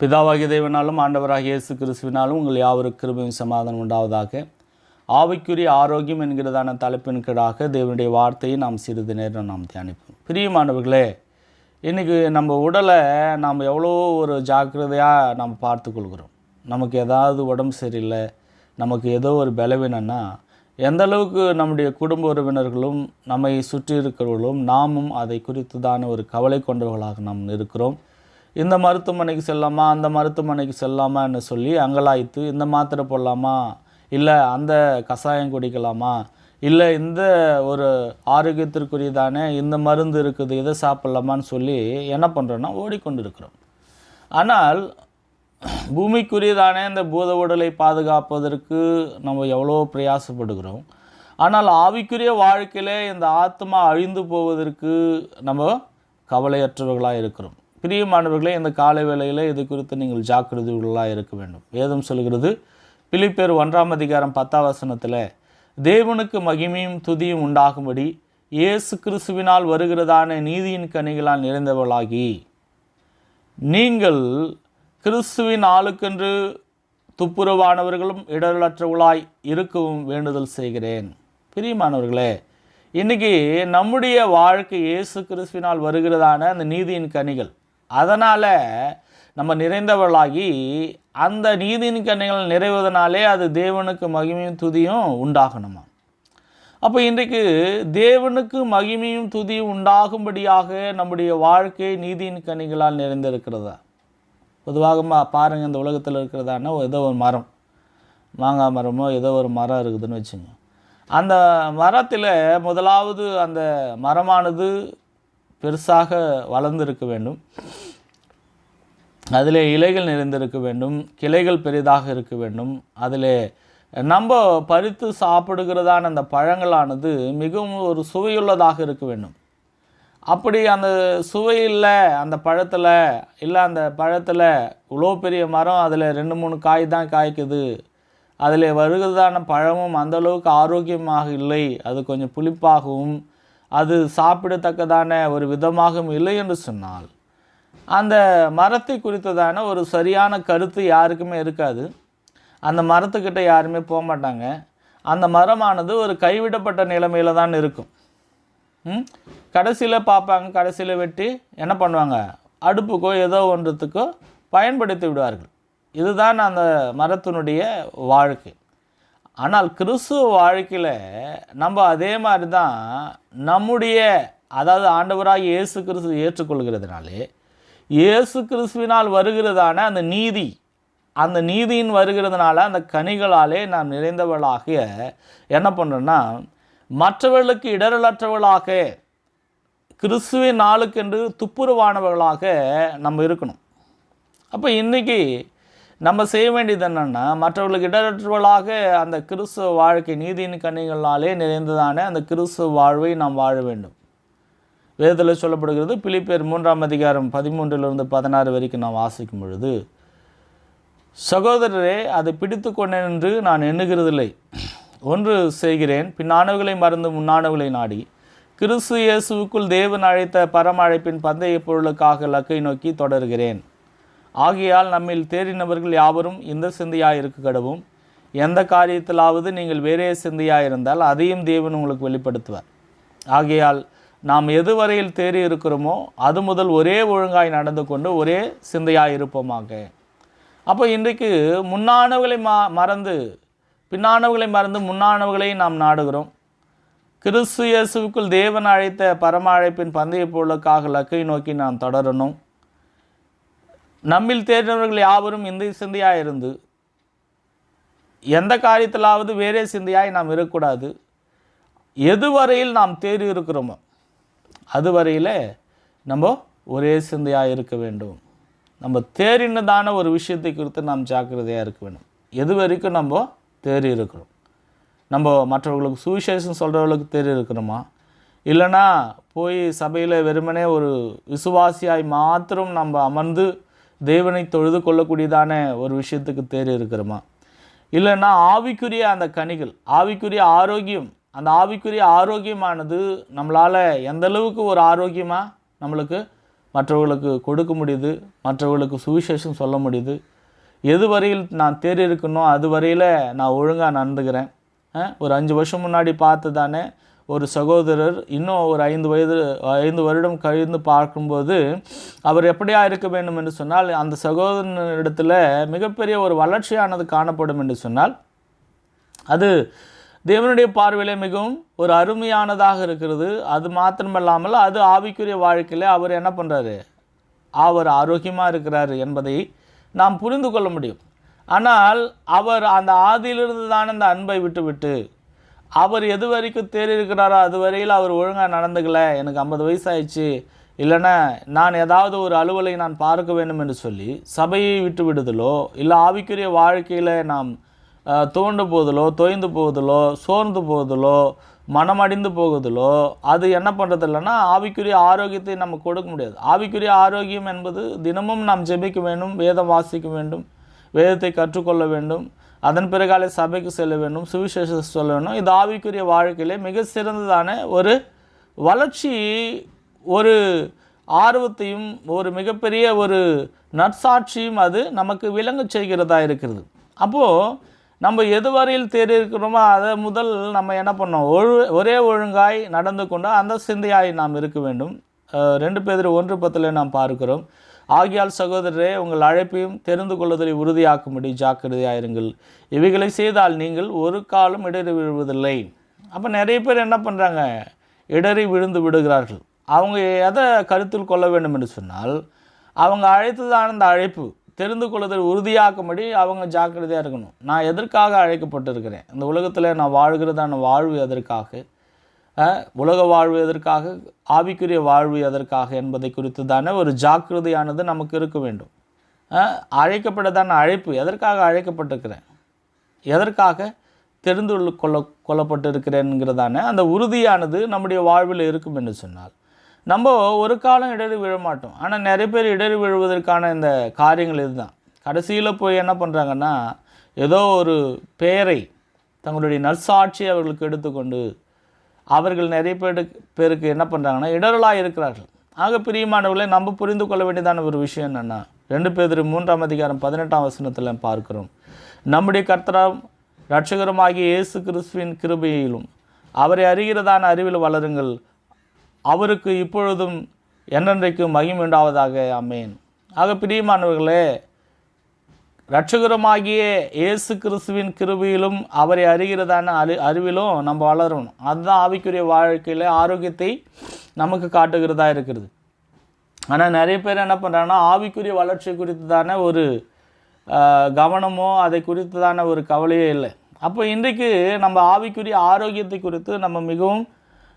பிதாவாகிய தேவனாலும் ஆண்டவராகிய இயேசு கிறிஸ்துவினாலும் உங்கள் யாவருக்கு கிருபையும் சமாதானம் உண்டாவதாக. ஆவிக்குரிய ஆரோக்கியம் என்கிறதான தலைப்பின் கீழாக தேவனுடைய வார்த்தையை நாம் சிறிது நேரம் நாம் தியானிப்போம். பிரியமானவர்களே இன்றைக்கி நம்ம உடலை நாம் எவ்வளோ ஒரு ஜாக்கிரதையாக நாம் பார்த்து கொள்கிறோம் நமக்கு ஏதாவது உடம்பு சரியில்லை நமக்கு ஏதோ ஒரு பலவீனம்னா எந்த அளவுக்கு நம்முடைய குடும்ப உறவினர்களும் நம்மை சுற்றி இருக்கிறவர்களும் நாமும் அதை குறித்துதான ஒரு கவலை கொண்டவர்களாக நாம் இருக்கிறோம். இந்த மருத்துவமனைக்கு செல்லாமா அந்த மருத்துவமனைக்கு செல்லாமான்னு சொல்லி அங்கலாய்த்து இந்த மாத்திரை போடலாமா இல்லை அந்த கஷாயம் குடிக்கலாமா இல்லை இந்த ஒரு ஆரோக்கியத்திற்குரியதானே இந்த மருந்து இருக்குது இதை சாப்பிட்லாமான்னு சொல்லி என்ன பண்ணுறோன்னா ஓடிக்கொண்டு இருக்கிறோம் ஆனால் பூமிக்குரியதானே இந்த பூத உடலை பாதுகாப்பதற்கு நம்ம எவ்வளோ பிரயாசப்படுகிறோம். ஆனால் ஆவிக்குரிய வாழ்க்கையிலே இந்த ஆத்மா அழிந்து போவதற்கு நம்ம கவலையற்றவர்களாக இருக்கிறோம் பிரியமானவர்களே இந்த காலை வேளையில் இது குறித்து நீங்கள் ஜாக்கிரதைகளாக இருக்க வேண்டும். வேதம் சொல்கிறது பிலிப்பேர் ஒன்றாம் அதிகாரம் பத்தாம் வசனத்தில் தேவனுக்கு மகிமையும் துதியும் உண்டாகும்படி இயேசு கிறிஸ்துவினால் வருகிறதான நீதியின் கனிகளால் நிறைந்தவளாகி நீங்கள் கிறிஸ்துவின் ஆளுக்கென்று துப்புரவானவர்களும் இடரலற்றவர்களாய் இருக்கவும் வேண்டுதல் செய்கிறேன். பிரியமானவர்களே இன்றைக்கி நம்முடைய வாழ்க்கை இயேசு கிறிஸ்துவினால் வருகிறதான அந்த நீதியின் கனிகள் அதனால் நம்ம நிறைந்தவளாகி அந்த நீதியின் கனிகள் நிறைவதனாலே அது தேவனுக்கு மகிமையும் துதியும் உண்டாகணுமா? அப்போ இன்றைக்கு தேவனுக்கு மகிமையும் துதியும் உண்டாகும்படியாக நம்முடைய வாழ்க்கை நீதியின் கனிகளால் நிறைந்திருக்கிறதா? பொதுவாக பாருங்கள் இந்த உலகத்தில் இருக்கிறதான ஏதோ ஒரு மரம் மாங்காய் மரமோ ஏதோ ஒரு மரம் இருக்குதுன்னு வச்சுங்க. அந்த மரத்தில் முதலாவது அந்த மரமானது பெருசாக வளர்ந்திருக்க வேண்டும். அதில் இலைகள் நிறைந்திருக்க வேண்டும். கிளைகள் பெரிதாக இருக்க வேண்டும். அதில் நம்ம பறித்து சாப்பிடுகிறதான அந்த பழங்களானது மிகவும் ஒரு சுவையுள்ளதாக இருக்க வேண்டும். அப்படி அந்த சுவை இல்லை அந்த பழத்தில் இல்லை அந்த பழத்தில் இவ்வளோ பெரிய மரம் அதில் ரெண்டு மூணு காய் தான் காய்க்குது. அதில் வருகிறதான பழமும் அந்தளவுக்கு ஆரோக்கியமாக இல்லை. அது கொஞ்சம் புளிப்பாகவும் அது சாப்பிடத்தக்கதான ஒரு விதமாகவும் இல்லை என்று சொன்னால் அந்த மரத்தை குறித்ததான ஒரு சரியான கருத்து யாருக்குமே இருக்காது. அந்த மரத்துக்கிட்ட யாருமே போக மாட்டாங்க. அந்த மரமானது ஒரு கைவிடப்பட்ட நிலைமையில தான் இருக்கும். கடைசியில் பார்ப்பாங்க கடைசியில் வெட்டி என்ன பண்ணுவாங்க? அடுப்புக்கோ ஏதோ ஒன்றத்துக்கோ பயன்படுத்தி விடுவார்கள். இதுதான் அந்த மரத்தினுடைய வாழ்க்கை. ஆனால் கிறிஸ்துவ வாழ்க்கையில் நம்ம அதே மாதிரி தான் நம்முடைய அதாவது ஆண்டவராக இயேசு கிறிஸ்து ஏற்றுக்கொள்கிறதுனாலே இயேசு கிறிஸ்துவினால் வருகிறதான அந்த நீதி அந்த நீதியின் வருகிறதுனால அந்த கனிகளாலே நாம் நிறைந்தவர்களாக என்ன பண்ணுறோன்னா மற்றவர்களுக்கு இடரலற்றவர்களாக கிறிஸ்துவின் நாளுக்கென்று துப்புரவானவர்களாக நம்ம இருக்கணும். அப்போ இன்றைக்கி நம்ம செய்ய வேண்டியது என்னென்னா மற்றவர்களுக்கு இடரற்றவர்களாக அந்த கிறிஸ்துவ வாழ்க்கை நீதியின் கண்ணிகளாலே நிறைந்ததான அந்த கிறிஸ்துவ வாழ்வை நாம் வாழ வேண்டும். வேதத்தில் சொல்லப்படுகிறது பிலிப்பேர் மூன்றாம் அதிகாரம் பதிமூன்றிலிருந்து பதினாறு வரைக்கும் நான் வாசிக்கும் பொழுது சகோதரரே அதை பிடித்து கொண்டேன் என்று நான் எண்ணுகிறதில்லை. ஒன்று செய்கிறேன் பின்னானவர்களை மறந்து முன்னானவர்களை நாடி கிறிஸ்து இயேசுவுக்குள் தேவன் அழைத்த பரமழைப்பின் பந்தய பொருளுக்காக லக்கை நோக்கி தொடர்கிறேன். ஆகையால் நம்மில் தேறினவர்கள் யாவரும் இந்த சிந்தையாக இருக்க கடவும். எந்த காரியத்திலாவது நீங்கள் வேறே சிந்தையாக இருந்தால் அதையும் தேவன் உங்களுக்கு வெளிப்படுத்துவார். ஆகையால் நாம் எதுவரையில் தேறி இருக்கிறோமோ அது முதல் ஒரே ஒழுங்காய் நடந்து கொண்டு ஒரே சிந்தையாக இருப்போமாக அப்போ இன்றைக்கு முன்னானவர்களை மா மறந்து பின்னானவர்களை மறந்து முன்னானவர்களை நாம் நாடுகிறோம். கிறிஸ்து இயேசுவுக்குள் தேவன் அழைத்த பரம அழைப்பின் பந்தய பொருளுக்காக லக்கை நோக்கி நாம் தொடரணும். நம்மில் தேர்ந்தவர்கள் யாவரும் இந்த சிந்தையாக இருந்து எந்த காரியத்திலாவது வேறே சிந்தையாய் நாம் இருக்கக்கூடாது. எதுவரையில் நாம் தேறி இருக்கிறோமோ அதுவரையில் நம்ம ஒரே சிந்தையாக இருக்க வேண்டும். நம்ம தேறினதான ஒரு விஷயத்தை குறித்து நாம் ஜாக்கிரதையாக இருக்க வேண்டும். எது வரைக்கும் நம்ம தேறி இருக்கிறோம். நம்ம மற்றவர்களுக்கு சுவிசேஷம் சொல்கிறவர்களுக்கு தேறி இருக்கிறோமா? இல்லைன்னா போய் சபையில் வெறுமனே ஒரு விசுவாசியாய் மாத்திரம் நம்ம அமர்ந்து தேவனை தொழுது கொள்ளக்கூடியதான ஒரு விஷயத்துக்கு தேர் இருக்கிறோமா? இல்லைன்னா ஆவிக்குரிய அந்த கனிகள் ஆவிக்குரிய ஆரோக்கியம் அந்த ஆவிக்குரிய ஆரோக்கியமானது நம்மளால் எந்த அளவுக்கு ஒரு ஆரோக்கியமாக நம்மளுக்கு மற்றவர்களுக்கு கொடுக்க முடியுது மற்றவர்களுக்கு சுவிசேஷம் சொல்ல முடியுது? எது வரையில் நான் தேர் இருக்கணும்? அது வரையில் நான் ஒழுங்காக நடந்துக்கிறேன். ஒரு அஞ்சு வருஷம் முன்னாடி பார்த்து தானே ஒரு சகோதரர் இன்னும் ஒரு ஐந்து வயது ஐந்து வருடம் கழிந்து பார்க்கும்போது அவர் எப்படியா இருக்க வேண்டும் என்று சொன்னால் அந்த சகோதரனிடத்தில் மிகப்பெரிய ஒரு வளர்ச்சியானது காணப்படும் என்று சொன்னால் அது தேவனுடைய பார்வையிலே மிகவும் ஒரு அருமையானதாக இருக்கிறது. அது மாத்திரமல்லாமல் அது ஆவிக்குரிய வாழ்க்கையில் அவர் என்ன பண்ணுறாரு அவர் ஆரோக்கியமாக இருக்கிறார் என்பதை நாம் புரிந்து கொள்ள முடியும். ஆனால் அவர் அந்த ஆதியிலிருந்து தான் அந்த அன்பை விட்டுவிட்டு அவர் எது வரைக்கும் தேறி இருக்கிறாரோ அது வரையில் அவர் ஒழுங்காக நடந்துக்கல. எனக்கு ஐம்பது வயசாயிடுச்சு. இல்லைன்னா நான் ஏதாவது ஒரு அலுவலை நான் பார்க்க வேண்டும் என்று சொல்லி சபையை விட்டு விடுதலோ இல்லை ஆவிக்குரிய வாழ்க்கையில் நாம் தோண்டு போவதிலோ தொய்ந்து போவதிலோ சோர்ந்து போவதிலோ மனமடிந்து போகுதலோ அது என்ன பண்ணுறது இல்லைன்னா ஆவிக்குரிய ஆரோக்கியத்தை நம்ம கொடுக்க முடியாது. ஆவிக்குரிய ஆரோக்கியம் என்பது தினமும் நாம் ஜெபிக்க வேண்டும் வேதம் வாசிக்க வேண்டும் வேதத்தை கற்றுக்கொள்ள வேண்டும். அதன் பிறகாலே சபைக்கு செல்ல வேண்டும் சுவிசேஷம் சொல்ல வேண்டும். இது ஆவிக்குரிய வாழ்க்கையிலே மிக சிறந்ததான ஒரு வளர்ச்சி ஒரு ஆர்வத்தையும் ஒரு மிகப்பெரிய ஒரு நற்சாட்சியும் அது நமக்கு விளங்க செய்கிறதா இருக்கிறது. அப்போது நம்ம எது வரையில் தேறி இருக்கிறோமோ அதை முதல் நம்ம என்ன பண்ணோம்? ஒழு ஒரே ஒழுங்காய் நடந்து கொண்டு அந்த சிந்தையாய் நாம் இருக்க வேண்டும். ரெண்டு பேர் ஒன்று பத்தில் நாம் பார்க்கிறோம். ஆகியால் சகோதரரே உங்கள் அழைப்பையும் தெரிந்து கொள்வதை உறுதியாக்கும்படி ஜாக்கிரதையாயிருங்கள். இவைகளை செய்தால் நீங்கள் ஒரு காலம் இடறி விழுவதில்லை. அப்போ நிறைய பேர் என்ன பண்ணுறாங்க இடறி விழுந்து விடுகிறார்கள். அவங்க எதை கருத்தில் கொள்ள வேண்டும் என்று சொன்னால் அவங்க அழைத்ததான அந்த அழைப்பு தெரிந்து கொள்வதை உறுதியாக்கும்படி அவங்க ஜாக்கிரதையாக இருக்கணும். நான் எதற்காக அழைக்கப்பட்டிருக்கிறேன்? இந்த உலகத்தில் நான் வாழ்கிறதான வாழ்வு எதற்காக? உலக வாழ்வு எதற்காக ஆவிக்குரிய வாழ்வு எதற்காக என்பதை குறித்து தானே ஒரு ஜாக்கிரதையானது நமக்கு இருக்க வேண்டும். அழைக்கப்பட்டதான அழைப்பு எதற்காக அழைக்கப்பட்டிருக்கிறேன்? எதற்காக தெரிந்து கொள்ள- கொள்ள கொள்ளப்பட்டிருக்கிறேன்கிறதான அந்த உறுதியானது நம்முடைய வாழ்வில் இருக்கும் என்று சொன்னால். நம்ம ஒரு காலம் இடறி விழ மாட்டோம். ஆனால் நிறைய பேர் இடறி விழுவதற்கான இந்த காரியங்கள் இதுதான். கடைசியில் போய் என்ன பண்ணுறாங்கன்னா ஏதோ ஒரு பெயரை தங்களுடைய நற்சாட்சியை அவர்களுக்கு எடுத்துக்கொண்டு அவர்கள் நிறைய பேரு பேருக்கு என்ன பண்ணுறாங்கன்னா இடரலாக இருக்கிறார்கள். ஆக பிரியமானவர்களை நம்ம புரிந்து கொள்ள வேண்டியதான ஒரு விஷயம் என்னென்னா ரெண்டு பேர் மூன்றாம் அதிகாரம் பதினெட்டாம் வசனத்தில் பார்க்கிறோம். நம்முடைய கர்த்தராம் இரட்சகருமாகிய இயேசு கிறிஸ்துவின் கிருபையிலும் அவரை அறிகிறதான அறிவில் வளருங்கள். அவருக்கு இப்பொழுதும் என்றென்றைக்கும் மகிமுண்டாவதாக அமேன் ஆக பிரியமானவர்களே ரட்சகரமாகிய இயேசு கிறிஸ்துவின் கிருபியிலும் அவரை அறிகிறதான அறி அறிவிலும் நம்ம வளரணும். அதுதான் ஆவிக்குரிய வாழ்க்கையில் ஆரோக்கியத்தை நமக்கு காட்டுகிறதா இருக்கிறது. ஆனால் நிறைய பேர் என்ன பண்ணுறாங்கன்னா ஆவிக்குரிய வளர்ச்சி குறித்து தானே ஒரு கவனமோ அதை குறித்து தானே ஒரு கவலையே இல்லை. அப்போ இன்றைக்கு நம்ம ஆவிக்குரிய ஆரோக்கியத்தை குறித்து நம்ம மிகவும்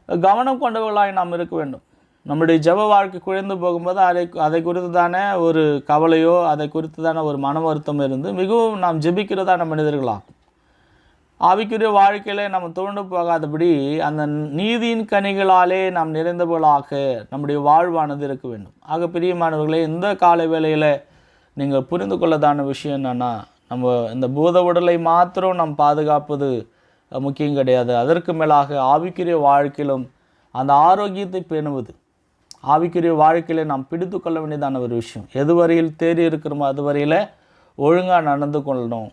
கவனம் கொண்டவர்களாய் நாம் இருக்க வேண்டும். நம்முடைய ஜெப வாழ்க்கை குறைந்து போகும்போது அதை அதை குறித்து தானே ஒரு கவலையோ அதை குறித்து தானே ஒரு மன வருத்தம் இருந்து மிகவும் நாம் ஜெபிக்கிறதான மனிதர்களாகும் ஆவிக்குரிய வாழ்க்கையிலே நம்ம தோண்டு போகாதபடி அந்த நீதியின் கனிகளாலே நாம் நிறைந்தவர்களாக நம்முடைய வாழ்வானது இருக்க வேண்டும். ஆக பிரியமானவர்களே இந்த கால வேளையில் நீங்கள் புரிந்து கொள்ளதான விஷயம் என்னென்னா நம்ம இந்த பூத உடலை மாத்திரம் நாம் பாதுகாப்பது முக்கியம் கிடையாது. அதற்கு மேலாக ஆவிக்குரிய வாழ்க்கையிலும் அந்த ஆரோக்கியத்தை பேணுவது ஆவிக்குரிய வாழ்க்கையில் நாம் பிடித்து கொள்ள வேண்டியதான ஒரு விஷயம். எது வரையில் தேறி இருக்கிறோமோ அது வரையில் ஒழுங்காக நடந்து கொள்ளணும்.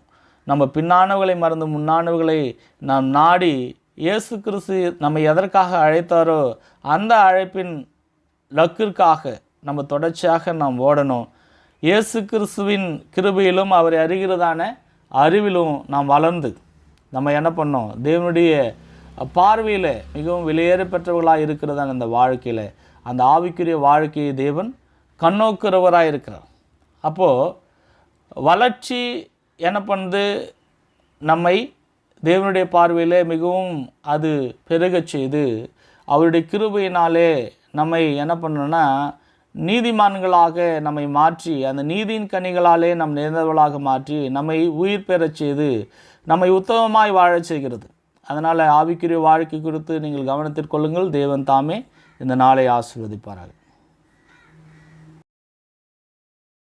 நம்ம பின்னானவர்களை மறந்து முன்னானவர்களை நாம் நாடி இயேசு கிறிஸ்து நம்ம எதற்காக அழைத்தாரோ அந்த அழைப்பின் லக்கிற்காக நம்ம தொடர்ச்சியாக நாம் ஓடணும். இயேசு கிறிஸ்துவின் கிருபையிலும் அவரை அறிகிறதான அறிவிலும் நாம் வளர்ந்து நம்ம என்ன பண்ணோம்? தேவனுடைய பார்வையில் மிகவும் விலையேற பெற்றவர்களாக இருக்கிறதான இந்த வாழ்க்கையில் அந்த ஆவிக்குரிய வாழ்க்கையை தேவன் கண்ணோக்குறவராக இருக்கிறார். அப்போது வளர்ச்சி என்ன பண்ணுது? நம்மை தேவனுடைய பார்வையில் மிகவும் அது பெருகச் செய்து அவருடைய கிருபையினாலே நம்மை என்ன பண்ணணும்னா நீதிமான்களாக நம்மை மாற்றி அந்த நீதியின் கனிகளாலே நம் நேர்ந்தவர்களாக மாற்றி நம்மை உயிர் பெறச் செய்து நம்மை உத்தமமாய் வாழச் செய்கிறது. அதனால் ஆவிக்குரிய வாழ்க்கை குறித்து நீங்கள் கவனத்தில் கொள்ளுங்கள். தேவன் தாமே இந்த நாளை ஆசிர்வதிப்பார்கள்